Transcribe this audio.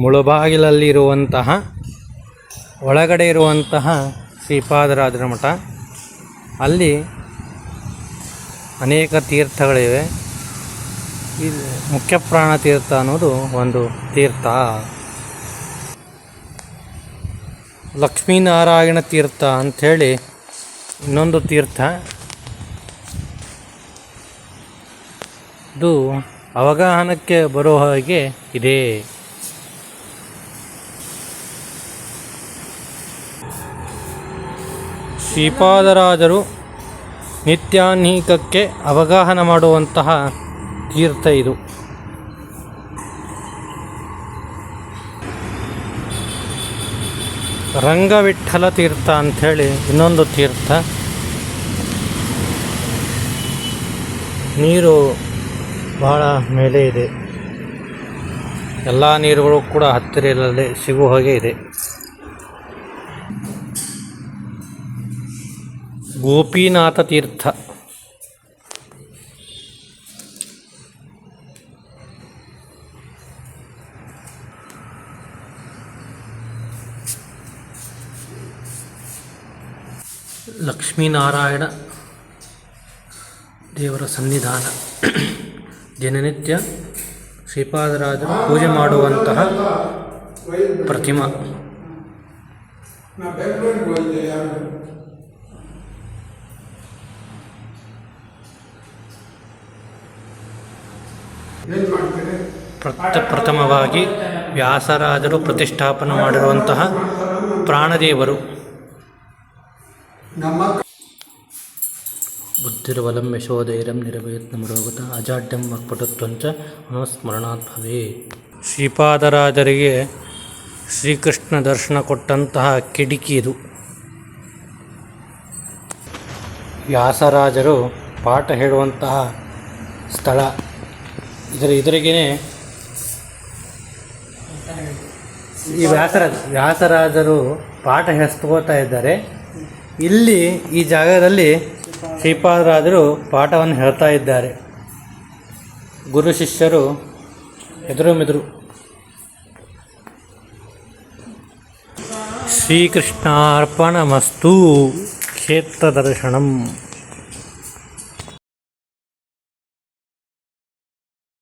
ಮುಳಬಾಗಿಲಲ್ಲಿರುವಂತಹ, ಒಳಗಡೆ ಇರುವಂತಹ ಶ್ರೀಪಾದರಾಜರ ಮಠ. ಅಲ್ಲಿ ಅನೇಕ ತೀರ್ಥಗಳಿವೆ. ಇದು ಮುಖ್ಯ ಪ್ರಾಣ ತೀರ್ಥ ಅನ್ನೋದು ಒಂದು ತೀರ್ಥ. ಲಕ್ಷ್ಮೀನಾರಾಯಣ ತೀರ್ಥ ಅಂಥೇಳಿ ಇನ್ನೊಂದು ತೀರ್ಥ. ಇದು ಅವಗಾಹನಕ್ಕೆ ಬರೋ ಹಾಗೆ ಇದೆ. ಶ್ರೀಪಾದರಾಜರು ನಿತ್ಯಾನ್ಹಿಕಕ್ಕೆ ಅವಗಾಹನ ಮಾಡುವಂತಹ ತೀರ್ಥ ಇದು. ರಂಗವಿಠಲ ತೀರ್ಥ ಅಂಥೇಳಿ ಇನ್ನೊಂದು ತೀರ್ಥ. ನೀರು ಬಹಳ ಮೇಲೆ ಇದೆ. ಎಲ್ಲ ನೀರುಗಳು ಕೂಡ ಹತ್ತಿರದಲ್ಲೇ ಸಿಗುವ ಹಾಗೆ ಇದೆ. ಗೋಪಿನಾಥ ತೀರ್ಥ. ಲಕ್ಷ್ಮೀನಾರಾಯಣ ದೇವರ ಸನ್ನಿಧಾನ. ದಿನನಿತ್ಯ ಶ್ರೀಪಾದರಾಜರು ಪೂಜೆ ಮಾಡುವಂತಹ ಪ್ರತಿಮಾ. ಪ್ರಥ ಪ್ರಥಮವಾಗಿ ವ್ಯಾಸರಾಜರು ಪ್ರತಿಷ್ಠಾಪನೆ ಮಾಡಿರುವಂತಹ ಪ್ರಾಣದೇವರು ಬುದ್ಧಿರ್ವಲಂ ಯಶೋಧೈರ್ಯಂ ನಿರವಯತ್ನ ನಿರಭಯತ್ನಮರೋಗತ ಅಜಾಡ್ಯಂ ವಕ್ಪಟತ್ವಂಚ ಮನಸ್ಮರಣಾತ್ ಭವೇ ಶ್ರೀಪಾದರಾಜರಿಗೆ ಶ್ರೀಕೃಷ್ಣ ದರ್ಶನ ಕೊಟ್ಟಂತಹ ಕಿಡಿಕಿ ಇದು. ವ್ಯಾಸರಾಜರು ಪಾಠ ಹೇಳುವಂತಹ ಸ್ಥಳ. ಇದರ ಎದುರಿಗೇನೆ ಈ ವ್ಯಾಸರ ವ್ಯಾಸರಾಜರು ಪಾಠ ಹೆಸ್ಕೋತಾ ಇದ್ದಾರೆ. ಇಲ್ಲಿ ಈ ಜಾಗದಲ್ಲಿ ಶ್ರೀಪಾದರಾಜರು ಪಾಠವನ್ನು ಹೇಳ್ತಾ ಇದ್ದಾರೆ. ಗುರು ಶಿಷ್ಯರು ಎದುರು ಮೆದುರು. ಕ್ಷೇತ್ರ ದರ್ಶನಂ